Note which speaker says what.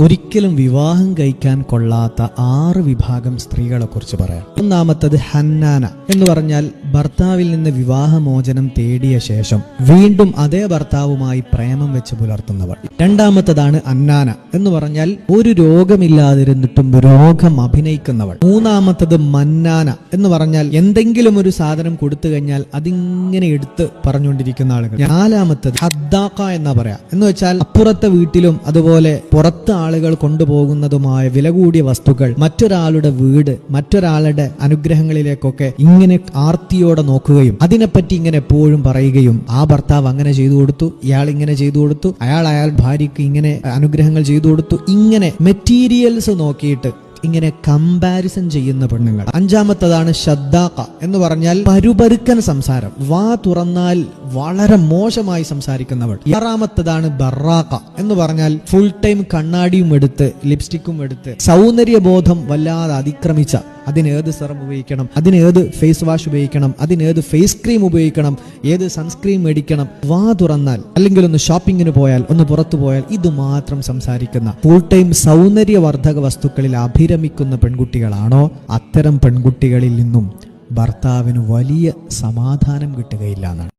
Speaker 1: ഒരിക്കലും വിവാഹം കഴിക്കാൻ കൊള്ളാത്ത ആറ് വിഭാഗം സ്ത്രീകളെ കുറിച്ച് പറയാം. ഒന്നാമത്തത് ഹന്നാന എന്ന് പറഞ്ഞാൽ ഭർത്താവിൽ നിന്ന് വിവാഹമോചനം തേടിയ ശേഷം വീണ്ടും അതേ ഭർത്താവുമായി പ്രേമം വെച്ച് പുലർത്തുന്നവൾ. രണ്ടാമത്തതാണ് അന്നാന എന്ന് പറഞ്ഞാൽ ഒരു രോഗമില്ലാതിരുന്നിട്ടും രോഗം അഭിനയിക്കുന്നവൾ. മൂന്നാമത്തത് മന്നാന എന്ന് പറഞ്ഞാൽ എന്തെങ്കിലും ഒരു സാധനം കൊടുത്തു കഴിഞ്ഞാൽ അതിങ്ങനെ എടുത്ത് പറഞ്ഞുകൊണ്ടിരിക്കുന്ന ആളുകൾ. നാലാമത്തത് ഹദ്ദാക്ക എന്ന് പറയാ. എന്ന് വെച്ചാൽ അപ്പുറത്തെ വീട്ടിലും അതുപോലെ പുറത്ത് ആളുകൾ കൊണ്ടുപോകുന്നതുമായ വില കൂടിയ വസ്തുക്കൾ മറ്റൊരാളുടെ വീട് മറ്റൊരാളുടെ അനുഗ്രഹങ്ങളിലേക്കൊക്കെ ഇങ്ങനെ ആർത്തിയോടെ നോക്കുകയും അതിനെപ്പറ്റി ഇങ്ങനെ എപ്പോഴും പറയുകയും ആ ഭർത്താവ് അങ്ങനെ ചെയ്തു കൊടുത്തു ഇയാൾ ഇങ്ങനെ ചെയ്തു കൊടുത്തു അയാൾ അയാൾ ഭാര്യയ്ക്ക് ഇങ്ങനെ അനുഗ്രഹങ്ങൾ ചെയ്തു കൊടുത്തു ഇങ്ങനെ മെറ്റീരിയൽസ് നോക്കിയിട്ട് ഇങ്ങനെ കമ്പാരിസൺ ചെയ്യുന്ന പെണ്ണുങ്ങൾ. അഞ്ചാമത്തതാണ് ശ്രദ്ധാക്ക എന്ന് പറഞ്ഞാൽ പരുപരുക്കൻ സംസാരം. വാ തുറന്നാൽ വളരെ മോശമായി സംസാരിക്കുന്നവൾ. ആറാമത്തതാണ് ബറാക്ക എന്ന് പറഞ്ഞാൽ ഫുൾ ടൈം കണ്ണാടിയും എടുത്ത് ലിപ്സ്റ്റിക്കും എടുത്ത് സൗന്ദര്യബോധം വല്ലാതെ അതിക്രമിച്ച അതിനേത് സെറം ഉപയോഗിക്കണം? അതിനേത് ഫേസ് വാഷ് ഉപയോഗിക്കണം? അതിനേത് ഫേസ് ക്രീം ഉപയോഗിക്കണം? ഏത് സൺസ്ക്രീം മേടിക്കണം? വാ തുറന്നാൽ അല്ലെങ്കിൽ ഒന്ന് ഷോപ്പിങ്ങിന് പോയാൽ ഒന്ന് പുറത്തു പോയാൽ ഇത് മാത്രം സംസാരിക്കുന്ന ഫുൾ ടൈം സൗന്ദര്യവർദ്ധക വസ്തുക്കളിൽ അഭിരമിക്കുന്ന പെൺകുട്ടികളാണോ? അത്തരം പെൺകുട്ടികളിൽ നിന്നും ഭർത്താവിന് വലിയ സമാധാനം കിട്ടുകയില്ല എന്നാണ്.